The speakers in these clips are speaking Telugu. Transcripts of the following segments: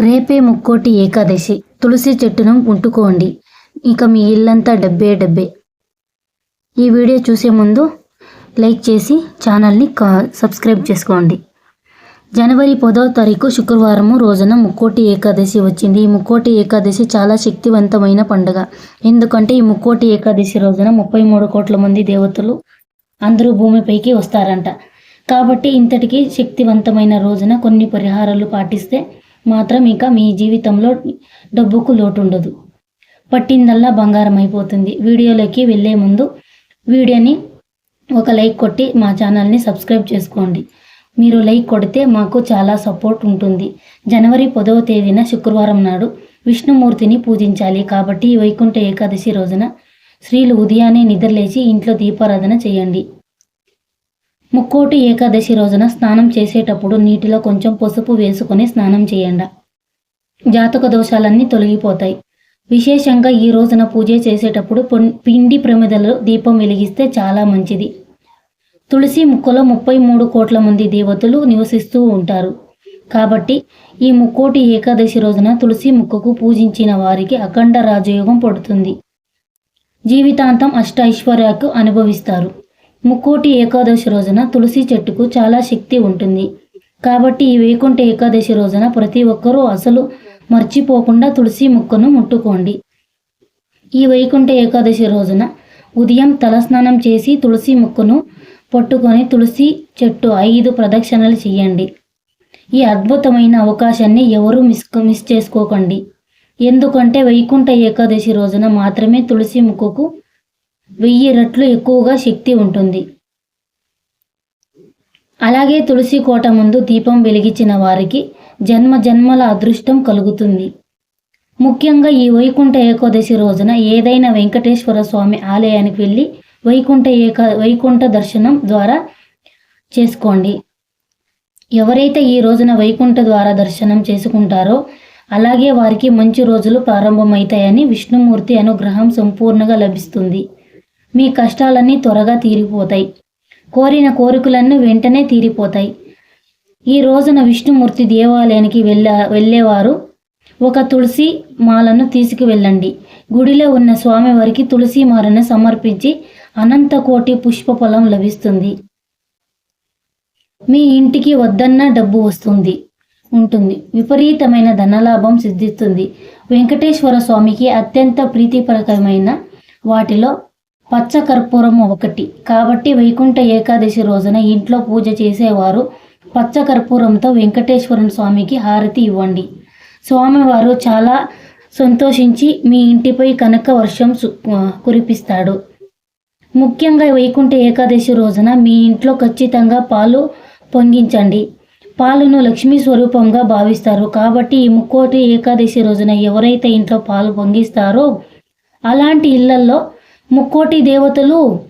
రేపే ముక్కోటి ఏకాదశి. తులసి చెట్టును ఉంటుకోండి. ఇక మీ ఇల్లంతా డబ్బే డబ్బే. ఈ వీడియో చూసే ముందు లైక్ చేసి ఛానల్ని కా- సబ్స్క్రైబ్ చేసుకోండి. జనవరి పదో తారీఖు శుక్రవారము రోజున ముక్కోటి ఏకాదశి వచ్చింది. ఈ ముక్కోటి ఏకాదశి చాలా శక్తివంతమైన పండుగ. ఎందుకంటే ఈ ముక్కోటి ఏకాదశి రోజున ముప్పై మూడు కోట్ల మంది దేవతలు అందరూ భూమిపైకి వస్తారంట. కాబట్టి ఇంతటికి శక్తివంతమైన రోజున కొన్ని పరిహారాలు పాటిస్తే మాత్రం ఇక మీ జీవితంలో డబ్బుకు లోటు ఉండదు పట్టిందల్లా బంగారం అయిపోతుంది వీడియోలోకి వెళ్ళే ముందు వీడియోని ఒక లైక్ కొట్టి మా ఛానల్ని సబ్స్క్రైబ్ చేసుకోండి. మీరు లైక్ కొడితే మాకు చాలా సపోర్ట్ ఉంటుంది. జనవరి పదవ తేదీన శుక్రవారం నాడు విష్ణుమూర్తిని పూజించాలి కాబట్టి వైకుంఠ ఏకాదశి రోజున స్త్రీలు ఉదయాన్నే నిద్రలేచి ఇంట్లో దీపారాధన చేయండి. ముక్కోటి ఏకాదశి రోజున స్నానం చేసేటప్పుడు నీటిలో కొంచెం పసుపు వేసుకొని స్నానం చేయండి. జాతక దోషాలన్నీ తొలగిపోతాయి. విశేషంగా ఈ రోజున పూజ చేసేటప్పుడు పిండి ప్రమిదలో దీపం వెలిగిస్తే చాలా మంచిది. తులసి ముక్కలో ముప్పై మూడు కోట్ల మంది దేవతలు నివసిస్తూ ఉంటారు. కాబట్టి ఈ ముక్కోటి ఏకాదశి రోజున తులసి ముక్కకు పూజించిన వారికి అఖండ రాజయోగం పడుతుంది. జీవితాంతం అష్ట ఐశ్వర్యాకు అనుభవిస్తారు. ముక్కోటి ఏకాదశి రోజున తులసి చెట్టుకు చాలా శక్తి ఉంటుంది. కాబట్టి ఈ వైకుంఠ ఏకాదశి రోజున ప్రతి ఒక్కరూ అసలు మర్చిపోకుండా తులసి ముక్కను ముట్టుకోండి. ఈ వైకుంఠ ఏకాదశి రోజున ఉదయం తలస్నానం చేసి తులసి ముక్కను పట్టుకొని తులసి చెట్టు ఐదు ప్రదక్షిణలు చేయండి. ఈ అద్భుతమైన అవకాశాన్ని ఎవరూ మిస్ మిస్ చేసుకోకండి. ఎందుకంటే వైకుంఠ ఏకాదశి రోజున మాత్రమే తులసి ముక్కుకు వెయ్యి రెట్లు ఎక్కువగా శక్తి ఉంటుంది. అలాగే తులసి కోట ముందు దీపం వెలిగించిన వారికి జన్మ జన్మల అదృష్టం కలుగుతుంది. ముఖ్యంగా ఈ వైకుంఠ ఏకాదశి రోజున ఏదైనా వెంకటేశ్వర స్వామి ఆలయానికి వెళ్ళి వైకుంఠ ఏకా వైకుంఠ దర్శనం ద్వారా చేసుకోండి. ఎవరైతే ఈ రోజున వైకుంఠ ద్వారా దర్శనం చేసుకుంటారో అలాగే వారికి మంచి రోజులు ప్రారంభమవుతాయని విష్ణుమూర్తి అనుగ్రహం సంపూర్ణంగా లభిస్తుంది. మీ కష్టాలన్నీ త్వరగా తీరిపోతాయి. కోరిన కోరికలన్నీ వెంటనే తీరిపోతాయి. ఈ రోజున విష్ణుమూర్తి దేవాలయానికి వెళ్ళ వెళ్ళేవారు. ఒక తులసి మాలను తీసుకువెళ్ళండి. గుడిలో ఉన్న స్వామివారికి తులసి మాలను సమర్పించి అనంత కోటి పుష్ప లభిస్తుంది. మీ ఇంటికి వద్దన్న డబ్బు వస్తుంది ఉంటుంది. విపరీతమైన ధనలాభం సిద్ధిస్తుంది. వెంకటేశ్వర స్వామికి అత్యంత ప్రీతిపరకమైన వాటిలో పచ్చ కర్పూరం ఒకటి. కాబట్టి వైకుంఠ ఏకాదశి రోజున ఇంట్లో పూజ చేసేవారు పచ్చ కర్పూరంతో వెంకటేశ్వర స్వామికి హారతి ఇవ్వండి. స్వామివారు చాలా సంతోషించి మీ ఇంటిపై కనక వర్షం కురిపిస్తాడు. ముఖ్యంగా వైకుంఠ ఏకాదశి రోజున మీ ఇంట్లో ఖచ్చితంగా పాలు పొంగించండి. పాలను లక్ష్మీ స్వరూపంగా భావిస్తారు. కాబట్టి ఈ ముక్కోటి ఏకాదశి రోజున ఎవరైతే ఇంట్లో పాలు పొంగిస్తారో అలాంటి ఇళ్ళల్లో ముక్కోటి దేవతలు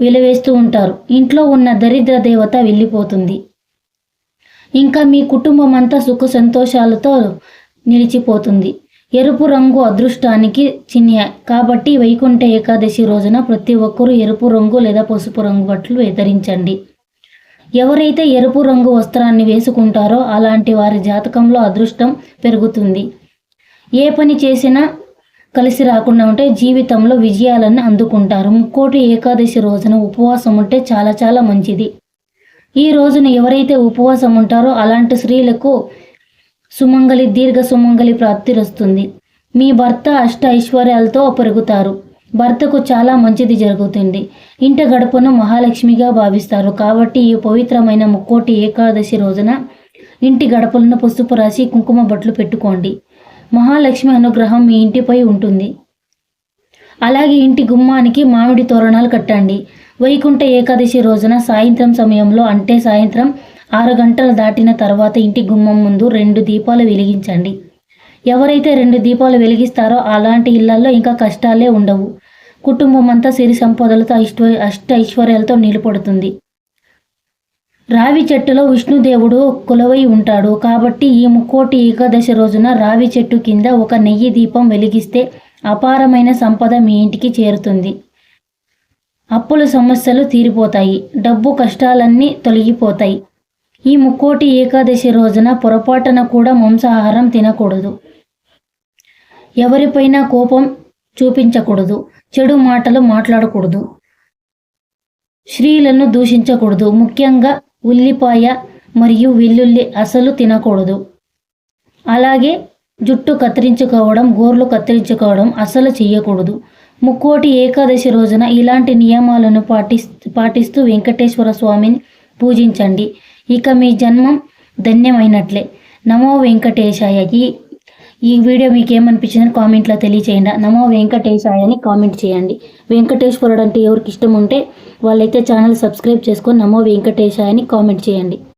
వెలవేస్తూ ఉంటారు. ఇంట్లో ఉన్న దరిద్ర దేవత వెళ్ళిపోతుంది. ఇంకా మీ కుటుంబం అంతా సుఖ సంతోషాలతో నిలిచిపోతుంది. ఎరుపు రంగు అదృష్టానికి చిహ్న కాబట్టి వైకుంఠ ఏకాదశి రోజున ప్రతి ఒక్కరూ ఎరుపు రంగు లేదా పసుపు రంగు బట్టలు ధరించండి. ఎవరైతే ఎరుపు రంగు వస్త్రాన్ని వేసుకుంటారో అలాంటి వారి జాతకంలో అదృష్టం పెరుగుతుంది. ఏ పని చేసినా కలిసి రాకుండా ఉంటే జీవితంలో విజయాలను అందుకుంటారు. ముక్కోటి ఏకాదశి రోజున ఉపవాసం ఉంటే చాలా చాలా మంచిది. ఈ రోజున ఎవరైతే ఉపవాసం ఉంటారో అలాంటి స్త్రీలకు సుమంగలి దీర్ఘ సుమంగలి ప్రాప్తి వస్తుంది. మీ భర్త అష్ట ఐశ్వర్యాలతో పెరుగుతారు. భర్తకు చాలా మంచిది జరుగుతుంది. ఇంట గడపను మహాలక్ష్మిగా భావిస్తారు. కాబట్టి ఈ పవిత్రమైన ముక్కోటి ఏకాదశి రోజున ఇంటి గడపలను పసుపు రాసి కుంకుమ బట్లు పెట్టుకోండి. మహాలక్ష్మి అనుగ్రహం మీ ఇంటిపై ఉంటుంది. అలాగే ఇంటి గుమ్మానికి మామిడి తోరణాలు కట్టండి. వైకుంఠ ఏకాదశి రోజున సాయంత్రం సమయంలో అంటే సాయంత్రం ఆరు గంటలు దాటిన తర్వాత ఇంటి గుమ్మం ముందు రెండు దీపాలు వెలిగించండి. ఎవరైతే రెండు దీపాలు వెలిగిస్తారో అలాంటి ఇళ్ళలో ఇంకా కష్టాలే ఉండవు. కుటుంబం అంతా సిరి సంపదలతో ఐశ్వ అష్ట ఐశ్వర్యాలతో నిలబడుతుంది. రావి చెట్టులో విష్ణుదేవుడు కొలువై ఉంటాడు. కాబట్టి ఈ ముక్కోటి ఏకాదశి రోజున రావి చెట్టు కింద ఒక నెయ్యి దీపం వెలిగిస్తే అపారమైన సంపద మీ ఇంటికి చేరుతుంది. అప్పుల సమస్యలు తీరిపోతాయి. డబ్బు కష్టాలన్నీ తొలగిపోతాయి. ఈ ముక్కోటి ఏకాదశి రోజున పొరపాటున కూడా మాంసాహారం తినకూడదు. ఎవరిపైన కోపం చూపించకూడదు. చెడు మాటలు మాట్లాడకూడదు. స్త్రీలను దూషించకూడదు. ముఖ్యంగా ఉల్లిపాయ మరియు వెల్లుల్లి అసలు తినకూడదు. అలాగే జుట్టు కత్తిరించుకోవడం గోర్లు కత్తిరించుకోవడం అసలు చేయకూడదు ముక్కోటి ఏకాదశి రోజున ఇలాంటి నియమాలను పాటి పాటిస్తూ వెంకటేశ్వర స్వామిని పూజించండి. ఇక మీ జన్మం ధన్యమైనట్లే. నమో వెంకటేశాయ. ఈ ఈ వీడియో మీకు ఏమనిపించిందని కామెంట్లో తెలియచేయండి. నమో వెంకటేశాయ అని కామెంట్ చేయండి. వెంకటేశ్వరుడు అంటే ఎవరికి ఇష్టం ఉంటే వాళ్ళైతే ఛానల్ సబ్స్క్రైబ్ చేసుకొని నమో వెంకటేశాయ అని కామెంట్ చేయండి.